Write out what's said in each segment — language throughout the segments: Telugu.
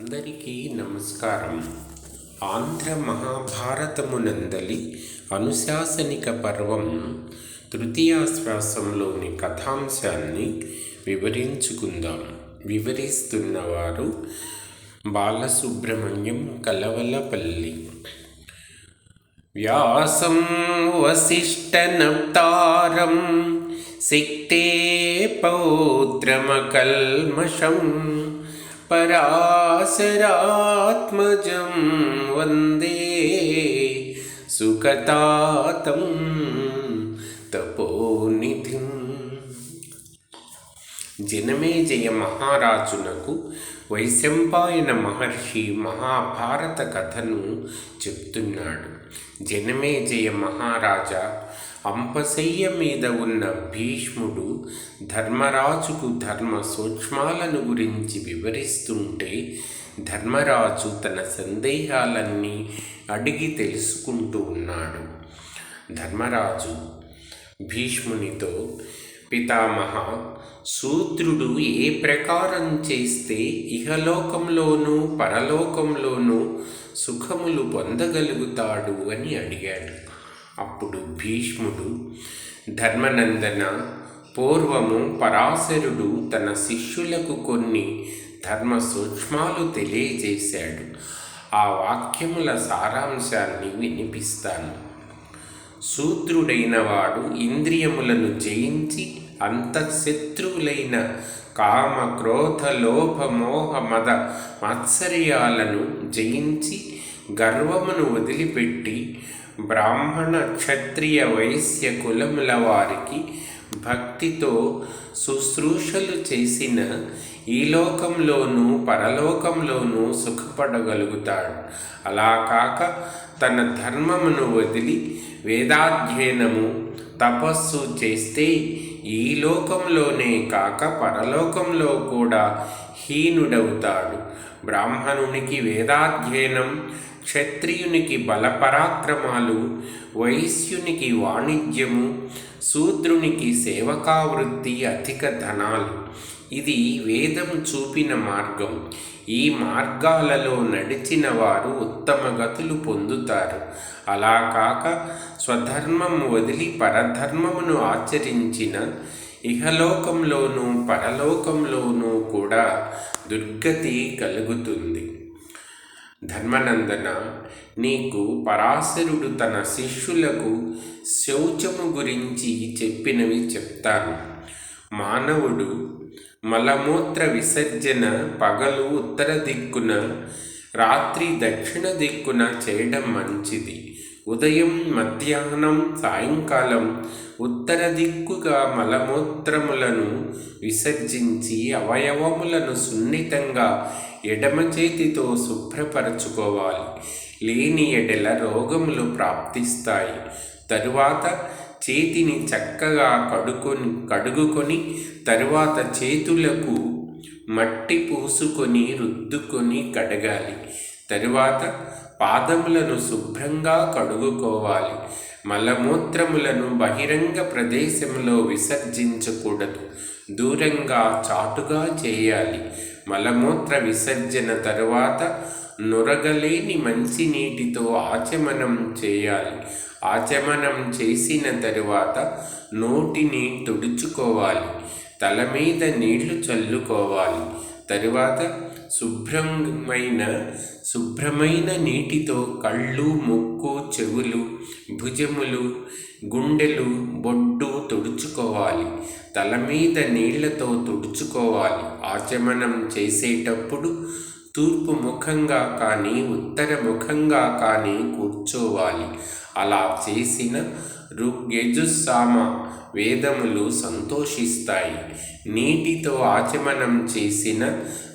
అందరికీ నమస్కారం. ఆంధ్ర మహాభారతమునందలి అనుశాసనిక పర్వం తృతీయాశ్వాసంలోని కథాంశాన్ని వివరించుకుందాం. వివరిస్తున్నవారు బాలసుబ్రహ్మణ్యం కలవలపల్లి. వ్యాసం వసిష్ఠనప్తారం శక్తే పౌత్రమకల్మషం పరాశరాత్మజం వందే సుఖతాతం తపోనిధిం. జనమేజయ మహారాజునకు వైశంపాయన మహర్షి మహాభారత కథను చెప్తున్నాడు. జనమేజయ మహారాజా అంపశయ్య మీద ఉన్న భీష్ముడు ధర్మరాజుకు ధర్మ సూక్ష్మాలను గురించి వివరిస్తుంటే ధర్మరాజు తన సందేహాలన్నీ అడిగి తెలుసుకుంటూ ఉన్నాడు. ధర్మరాజు భీష్మునితో పితామహ శూద్రుడు ఏ ప్రకారం చేస్తే ఇహలోకంలోనూ పరలోకంలోనూ సుఖములు పొందగలుగుతాడు అని అడిగాడు. అప్పుడు భీష్ముడు ధర్మనందన పూర్వము పరాశరుడు తన శిష్యులకు కొన్ని ధర్మ సూక్ష్మాలు తెలియజేశాడు. ఆ వాక్యముల సారాంశాన్ని వినిపిస్తాను. శూద్రుడైన వాడు ఇంద్రియములను జయించి అంతఃశత్రువులైన కామ క్రోధ లోభ మోహ మద మాత్సర్యాలను జయించి గర్వమును వదిలిపెట్టి బ్రాహ్మణ క్షత్రియ వైశ్య కులముల వారికి భక్తితో శుశ్రూషలు చేసిన ఈ లోకంలోనూ పరలోకంలోనూ సుఖపడగలుగుతాడు. అలా కాక తన ధర్మమును వదిలి వేదాధ్యయనము తపస్సు చేస్తే ఈ లోకంలోనే కాక పరలోకంలో కూడా హీనుడవుతాడు. బ్రాహ్మణునికి వేదాధ్యయనం క్షత్రియునికి బలపరాక్రమాలు వైశ్యునికి వాణిజ్యము శూద్రునికి సేవకావృత్తి అధిక ధనాలు. ఇది వేదం చూపిన మార్గం. ఈ మార్గాలలో నడిచిన వారు ఉత్తమ గతులు పొందుతారు. అలా కాక స్వధర్మం వదిలి పరధర్మమును ఆచరించిన ఇహలోకంలోనూ పరలోకంలోనూ కూడా దుర్గతి కలుగుతుంది. ధర్మనందన నీకు పరాశరుడు తన శిష్యులకు శౌచము గురించి చెప్పినవి చెప్తాను. మానవుడు మలమూత్ర విసర్జన పగలు ఉత్తర దిక్కున రాత్రి దక్షిణ దిక్కున చేయడం మంచిది. ఉదయం మధ్యాహ్నం సాయంకాలం ఉత్తర దిక్కుగా మలమూత్రములను విసర్జించి అవయవములను సున్నితంగా ఎడమ చేతితో శుభ్రపరచుకోవాలి. లేని ఎడల రోగములు ప్రాప్తిస్తాయి. తరువాత చేతిని చక్కగా కడుకొని కడుగుకొని తరువాత చేతులకు మట్టి పూసుకొని రుద్దుకొని కడగాలి. తరువాత పాదములను శుభ్రంగా కడుగుకోవాలి. మలమూత్రములను బహిరంగ ప్రదేశంలో విసర్జించకూడదు. దూరంగా చాటుగా చేయాలి. మలమూత్ర విసర్జన తరువాత నురగలేని మంచి నీటితో ఆచమనం చేయాలి. ఆచమనం చేసిన తరువాత నోటిని తుడుచుకోవాలి. తల మీద నీళ్ళు చల్లుకోవాలి. తరువాత శుభ్రమైన శుభ్రమైన నీటితో కళ్ళు ముక్కు చెవులు భుజములు గుండెలు బొడ్డు తుడుచుకోవాలి. తల మీద నీళ్ళతో తుడుచుకోవాలి. ఆచమనం చేసేటప్పుడు తూర్పు ముఖంగా కానీ ఉత్తర ముఖంగా కానీ కూర్చోవాలి. అలా చేసిన ఋగ్యజుస్సామ వేదములు సంతోషిస్తాయి. నీటితో ఆచమనం చేసిన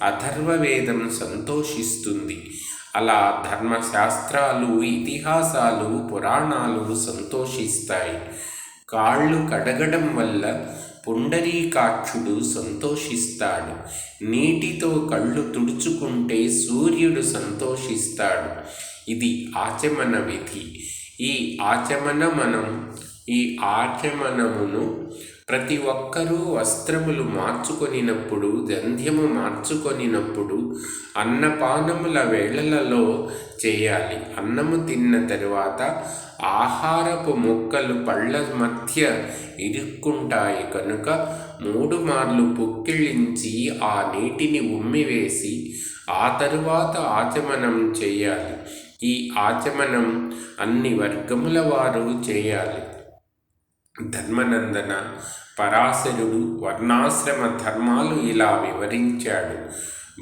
అథర్వవేదం సంతోషిస్తుంది. అలా ధర్మశాస్త్రాలు ఇతిహాసాలు పురాణాలు సంతోషిస్తాయి. కాళ్ళు కడగడం వల్ల పుండరీకాక్షుడు సంతోషిస్తాడు. నీటితో కళ్ళు తుడుచుకుంటే సూర్యుడు సంతోషిస్తాడు. ఇది ఆచమన విధి. ఈ ఆచమన మనం ఈ ఆచమనమును ప్రతి ఒక్కరూ వస్త్రములు మార్చుకొనినప్పుడు గంధ్యము మార్చుకొనినప్పుడు అన్నపానముల వేళలలో చేయాలి. అన్నము తిన్న తరువాత ఆహారపు మొక్కలు పళ్ళ మధ్య ఇరుక్కుంటాయి. కనుక మూడు మార్లు పుక్కిళించి ఆ నీటిని ఉమ్మివేసి ఆ తరువాత ఆచమనం చేయాలి. ఈ ఆచమనం అన్ని వర్గముల వారు చేయాలి. ధర్మనందన పరాశరుడు వర్ణాశ్రమ ధర్మాలు ఇలా వివరించాడు.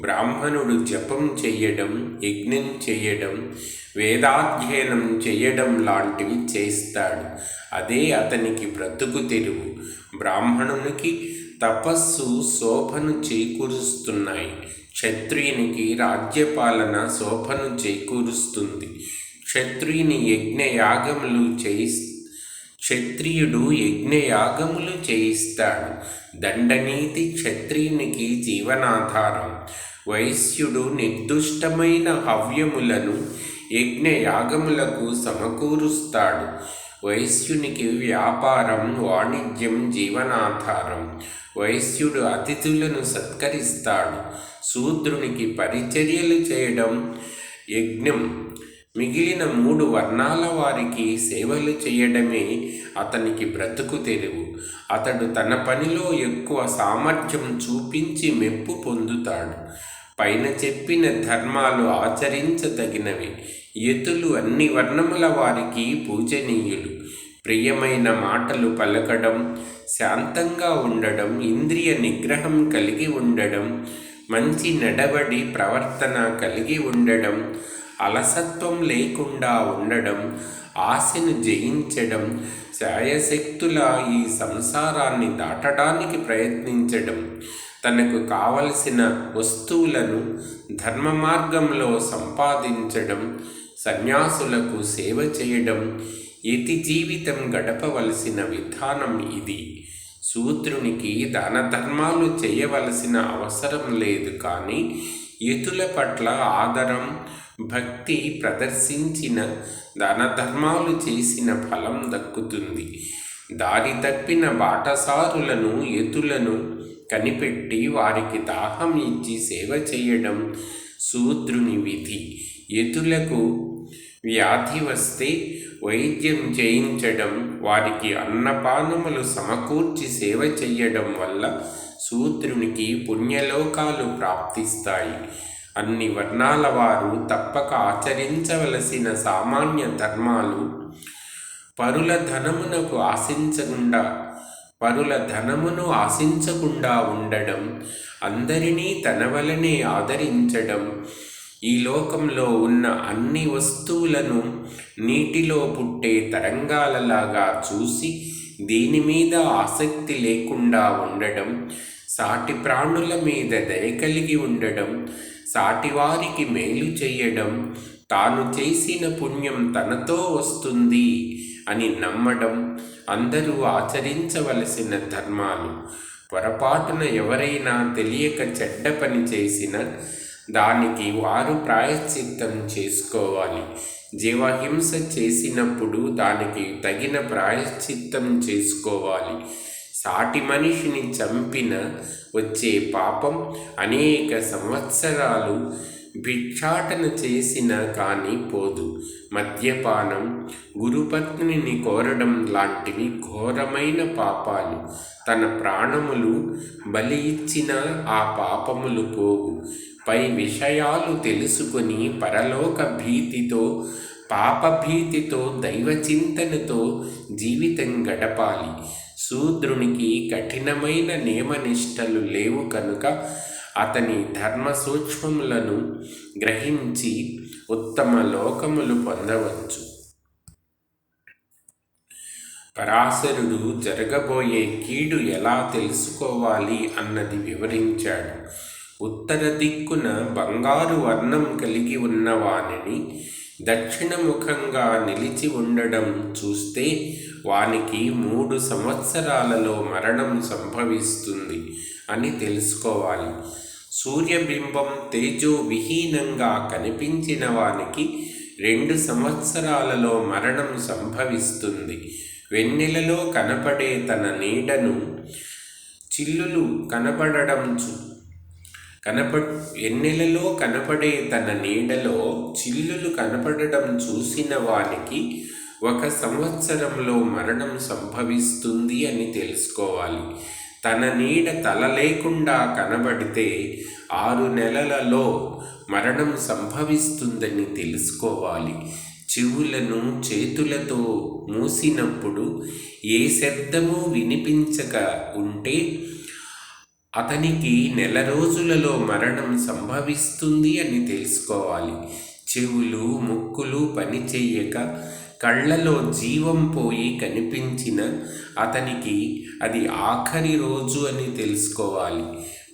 బ్రాహ్మణుడు జపం చెయ్యడం యజ్ఞం చెయ్యడం వేదాధ్యయనం చెయ్యడం లాంటివి చేస్తాడు. అదే అతనికి బ్రతుకు తెరువు. బ్రాహ్మణునికి తపస్సు శోభను చేకూరుస్తున్నాయి. క్షత్రియునికి రాజ్యపాలన శోభను చేకూరుస్తుంది. క్షత్రియుని యజ్ఞయాగములు చేయి క్షత్రియుడు యజ్ఞయాగములు చేయిస్తాడు. దండనీతి క్షత్రియునికి జీవనాధారం. వైశ్యుడు నిర్దుష్టమైన హవ్యములను యజ్ఞయాగములకు సమకూరుస్తాడు. వైశ్యునికి వ్యాపారం వాణిజ్యం జీవనాధారం. వైశ్యుడు అతిథులను సత్కరిస్తాడు. శూద్రునికి పరిచర్యలు చేయడం యజ్ఞం. మిగిలిన మూడు వర్ణాల వారికి సేవలు చేయడమే అతనికి బ్రతుకు తెరువు. అతడు తన పనిలో ఎక్కువ సామర్థ్యం చూపించి మెప్పు పొందుతాడు. పైన చెప్పిన ధర్మాలు ఆచరించదగినవి. ఎతులు అన్ని వర్ణముల వారికి పూజనీయులు. ప్రియమైన మాటలు పలకడం శాంతంగా ఉండడం ఇంద్రియ నిగ్రహం కలిగి ఉండడం మంచి నడవడి ప్రవర్తన కలిగి ఉండడం అలసత్వం లేకుండా ఉండడం ఆశను జయించడం శాయశక్తుల ఈ సంసారాన్ని దాటడానికి ప్రయత్నించడం తనకు కావలసిన వస్తువులను ధర్మ మార్గంలో సంపాదించడం సన్యాసులకు సేవ చేయడం యతి జీవితం గడపవలసిన విధానం ఇది. శూద్రునికి దాన ధర్మాలు చేయవలసిన అవసరం లేదు కానీ యతుల పట్ల ఆదరం భక్తి ప్రదర్శించిన దాన ధర్మాలు చేసిన ఫలం దక్కుతుంది. దారి తప్పిన బాటసారులను ఎతులను కనిపెట్టి వారికి దాహం ఇచ్చి సేవ చేయడం శూద్రుని విధి. ఎతులకు వ్యాధి వస్తే వైద్యం చేయించడం వారికి అన్నపానములు సమకూర్చి సేవ చెయ్యడం వల్ల శూద్రునికి పుణ్యలోకాలు ప్రాప్తిస్తాయి. అన్ని వర్ణాల వారు తప్పక ఆచరించవలసిన సామాన్య ధర్మాలు పరుల ధనమునకు ఆశించకుండా పరుల ధనమును ఆశించకుండా ఉండడం అందరినీ తన వలనే ఆదరించడం ఈ లోకంలో ఉన్న అన్ని వస్తువులను నీటిలో పుట్టే తరంగాలలాగా చూసి దీని మీద ఆసక్తి లేకుండా ఉండడం సాటి ప్రాణుల మీద దయ కలిగి ఉండడం సాటివారికి మేలు చేయడం తాను చేసిన పుణ్యం తనతో వస్తుంది అని నమ్మడం అందరూ ఆచరించవలసిన ధర్మాలు. పొరపాటున ఎవరైనా తెలియక చెడ్డ పని చేసిన దానికి వారు ప్రాయశ్చిత్తం చేసుకోవాలి. జీవహింస చేసినప్పుడు దానికి తగిన ప్రాయశ్చిత్తం చేసుకోవాలి. సాటి మనిషిని చంపిన వచ్చే పాపం అనేక సంవత్సరాలు భిక్షాటన చేసిన కానీ పోదు. మద్యపానం గురుపత్నిని కోరడం లాంటివి ఘోరమైన పాపాలు. తన ప్రాణములు బలి ఇచ్చిన ఆ పాపములు పోవు. పై విషయాలు తెలుసుకుని పరలోక భీతితో పాపభీతితో దైవచింతనతో జీవితం గడపాలి. శూద్రునికి కఠినమైన నియమనిష్టలు లేవు కనుక అతని ధర్మ సూక్ష్మములను గ్రహించి ఉత్తమ లోకములు పొందవచ్చు. పరాశరుడు జరగబోయే కీడు ఎలా తెలుసుకోవాలి అన్నది వివరించాడు. ఉత్తర దిక్కున బంగారు వర్ణం కలిగి ఉన్నవానిని దక్షిణముఖంగా నిలిచి ఉండడం చూస్తే వానికి మూడు సంవత్సరాలలో మరణం సంభవిస్తుంది. అని తెలుసుకోవాలి. సూర్యబింబం తేజో విహీనంగా కనిపించిన వానికి రెండు సంవత్సరాలలో మరణం సంభవిస్తుంది. వెన్నెలలో కనపడే తన నీడను చిల్లులు కనపడడం చూ కనప ఎన్నెలలో కనపడే తన నీడలో చిల్లులు కనపడడం చూసిన వానికి ఒక సంవత్సరంలో మరణం సంభవిస్తుంది అని తెలుసుకోవాలి. తన నీడ తల లేకుండా కనబడితే ఆరు నెలలలో మరణం సంభవిస్తుందని తెలుసుకోవాలి. చెవులను చేతులతో మూసినప్పుడు ఏ శబ్దము వినిపించక ఉంటే అతనికి నెల రోజులలో మరణం సంభవిస్తుంది అని తెలుసుకోవాలి. చెవులు ముక్కులు పనిచేయక కళ్ళలో జీవం పోయి కనిపించిన అతనికి అది ఆఖరి రోజు అని తెలుసుకోవాలి.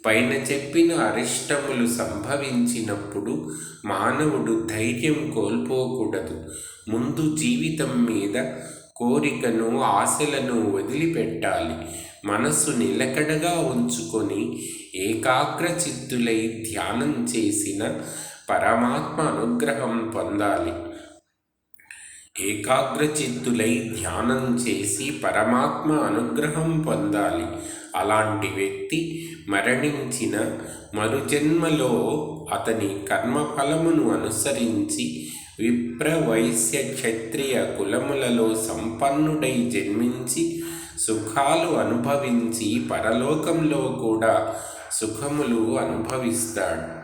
పైన చెప్పిన అరిష్టములు సంభవించినప్పుడు మానవుడు ధైర్యం కోల్పోకూడదు. ముందు జీవితం మీద కోరికను ఆశలను వదిలిపెట్టాలి. మనస్సు నిలకడగా ఉంచుకొని ఏకాగ్ర చిత్తులై ధ్యానం చేసిన పరమాత్మ అనుగ్రహం పొందాలి. ఏకాగ్రచిత్తులై ధ్యానం చేసి పరమాత్మ అనుగ్రహం పొందాలి. అలాంటి వ్యక్తి మరణించిన మరుజన్మలో అతని కర్మఫలమును అనుసరించి విప్ర వైశ్య క్షత్రియ కులములలో సంపన్నుడై జన్మించి సుఖాలు అనుభవించి పరలోకంలో కూడా సుఖములు అనుభవిస్తాడు.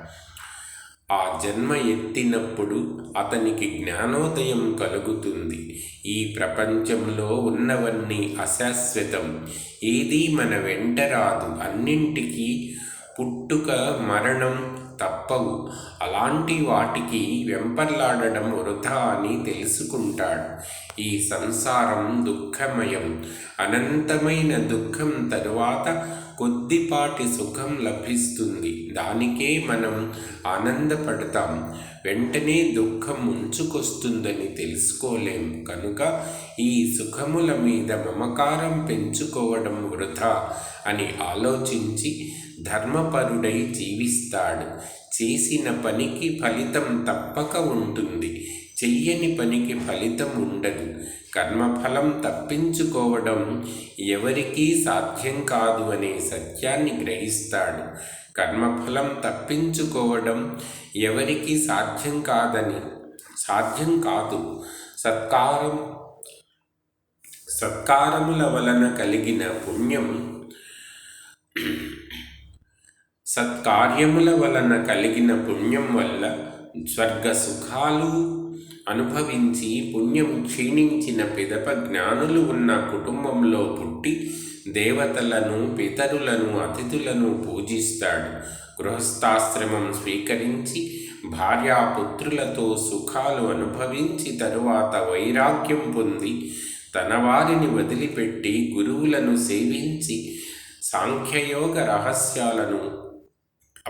ఆ జన్మ ఎత్తినప్పుడు అతనికి జ్ఞానోదయం కలుగుతుంది. ఈ ప్రపంచంలో ఉన్నవన్నీ అశాశ్వతం. ఏదీ మన వెంట రాదు. అన్నింటికీ పుట్టుక మరణం తప్పవు. అలాంటి వాటికి వెంపర్లాడడం వృధా అని తెలుసుకుంటాడు. ఈ సంసారం దుఃఖమయం. అనంతమైన దుఃఖం తరువాత కొద్దిపాటి సుఖం లభిస్తుంది. దానికే మనం ఆనందపడతాం. వెంటనే దుఃఖం ముంచుకొస్తుందని తెలుసుకోలేం. కనుక ఈ సుఖముల మీద మమకారం పెంచుకోవడం వృధా అని ఆలోచించి ధర్మపరుడై జీవిస్తాడు. చేసిన పనికి ఫలితం తప్పక ఉంటుంది. చెయ్యని పనికి ఫలితం ఉండదు. కర్మఫలం తప్పించుకోవడం ఎవరికీ సాధ్యం కాదు అనే సత్యాన్ని గ్రహిస్తాడు. కర్మఫలం తప్పించుకోవడం ఎవరికీ సాధ్యం కాదని సాధ్యం కాదు. సత్కారం సత్కారముల వలన కలిగిన పుణ్యం సత్కార్యముల వలన కలిగిన పుణ్యం వల్ల స్వర్గ సుఖాలు అనుభవించి పుణ్యం క్షీణించిన పిదప జ్ఞానులు ఉన్న కుటుంబంలో పుట్టి దేవతలను పితరులను అతిథులను పూజిస్తాడు. గృహస్థాశ్రమం స్వీకరించి భార్యాపుత్రులతో సుఖాలు అనుభవించి తరువాత వైరాగ్యం పొంది తన వారిని వదిలిపెట్టి గురువులను సేవించి సాంఖ్యయోగ రహస్యాలను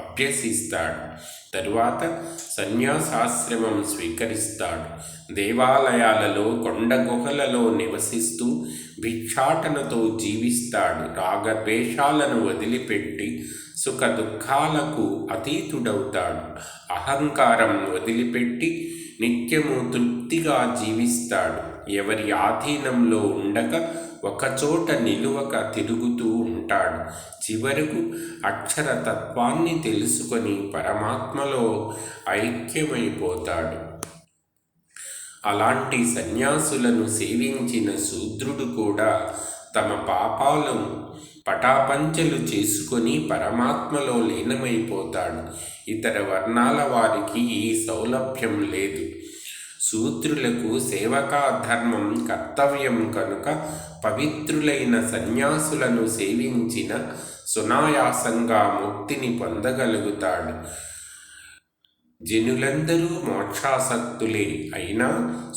అభ్యసిస్తాడు. తరువాత సన్యాసాశ్రమం స్వీకరిస్తాడు. దేవాలయాలలో కొండ గుహలలో నివసిస్తూ భిక్షాటనతో జీవిస్తాడు. రాగద్వేషాలను వదిలిపెట్టి సుఖ దుఃఖాలకు అతీతుడవుతాడు. అహంకారం వదిలిపెట్టి నిత్యము తృప్తిగా జీవిస్తాడు. ఎవరి ఆధీనంలో ఉండక ఒకచోట నిలువక తిరుగుతూ ఉంటాడు. చివరకు అక్షర తత్వాన్ని తెలుసుకొని పరమాత్మలో ఐక్యమైపోతాడు. అలాంటి సన్యాసులను సేవించిన శూద్రుడు కూడా తమ పాపాలను పటాపంచలు చేసుకొని పరమాత్మలో లీనమైపోతాడు. ఇతర వర్ణాల వారికి ఈ సౌలభ్యం లేదు. శూద్రులకు సేవకా ధర్మం కర్తవ్యం కనుక పవిత్రులైన సన్యాసులను సేవించిన సునాయాసంగా ముక్తిని పొందగలుగుతాడు. జనులందరూ మోక్షాసక్తులే అయినా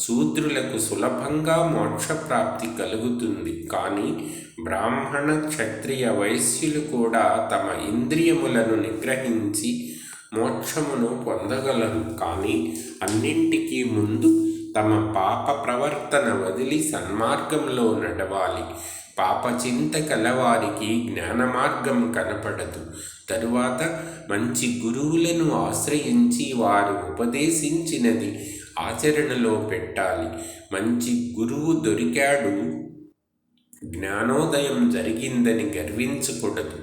శూద్రులకు సులభంగా మోక్షప్రాప్తి కలుగుతుంది. కానీ బ్రాహ్మణ క్షత్రియ వైశ్యులు కూడా తమ ఇంద్రియములను నిగ్రహించి మోక్షమును పొందగలరు. కానీ అన్నింటికీ ముందు తమ పాప ప్రవర్తన వదిలి సన్మార్గంలో నడవాలి. పాపచింత కలవారికి జ్ఞాన మార్గం కనపడదు. తరువాత మంచి గురువులను ఆశ్రయించి వారు ఉపదేశించినది ఆచరణలో పెట్టాలి. మంచి గురువు దొరికాడు. జ్ఞానోదయం జరిగిందని గర్వించకూడదు.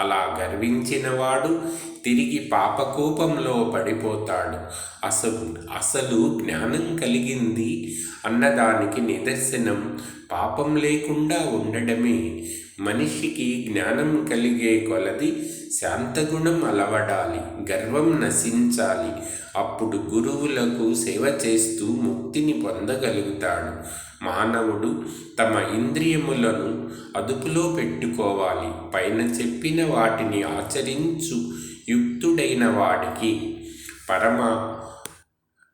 అలా గర్వించినవాడు తిరిగి పాపకూపంలో పడిపోతాడు. అసలు అసలు జ్ఞానం కలిగింది అన్నదానికి నిదర్శనం పాపం లేకుండా ఉండడమే. మనిషికి జ్ఞానం కలిగే కొలది శాంతగుణం అలవడాలి గర్వం నశించాలి. అప్పుడు గురువులకు సేవ చేస్తూ ముక్తిని పొందగలుగుతాడు. మానవుడు తమ ఇంద్రియములను అదుపులో పెట్టుకోవాలి. పైన చెప్పిన వాటిని ఆచరించు యుక్తుడైన వాడికి పరమ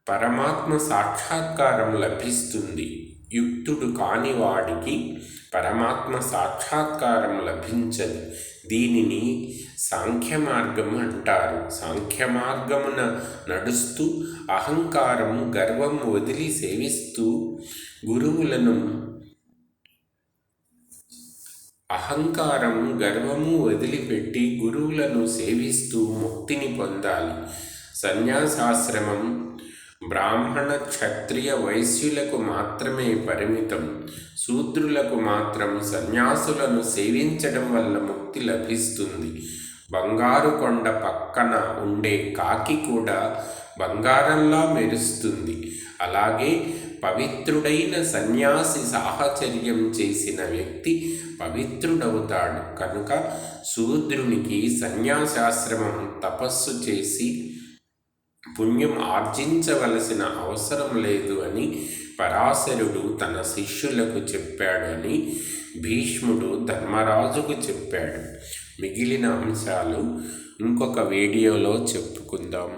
పరమాత్మ సాక్షాత్కారం లభిస్తుంది. యుక్తుడు కాని వాడికి పరమాత్మ సాక్షాత్కారం లభించదు. దీనిని సాంఖ్య మార్గం అంటారు. సాంఖ్య మార్గమున నడుస్తూ అహంకారం గర్వం వదిలి సేవిస్తూ గురువులను అహంకారం గర్వము వదిలిపెట్టి గురువులను సేవిస్తూ ముక్తిని పొందాలి. సన్యాసాశ్రమం బ్రాహ్మణ క్షత్రియ వైశ్యులకు మాత్రమే పరిమితం. శూద్రులకు మాత్రం సన్యాసులను సేవించడం వల్ల ముక్తి లభిస్తుంది. బంగారు కొండ పక్కన ఉండే కాకి కూడా బంగారంలా మెరుస్తుంది. అలాగే పవిత్రుడైన సన్యాసి సాహచర్యం చేసిన వ్యక్తి పవిత్రుడవుతాడు. కనుక శూద్రునికి సన్యాసాశ్రమం తపస్సు చేసి పుణ్యం ఆర్జించవలసిన అవసరం లేదు అని పరాశరుడు తన శిష్యులకు చెప్పాడని భీష్ముడు ధర్మరాజుకు చెప్పాడు. మిగిలిన అంశాలు ఇంకొక వీడియోలో చెప్పుకుందాం.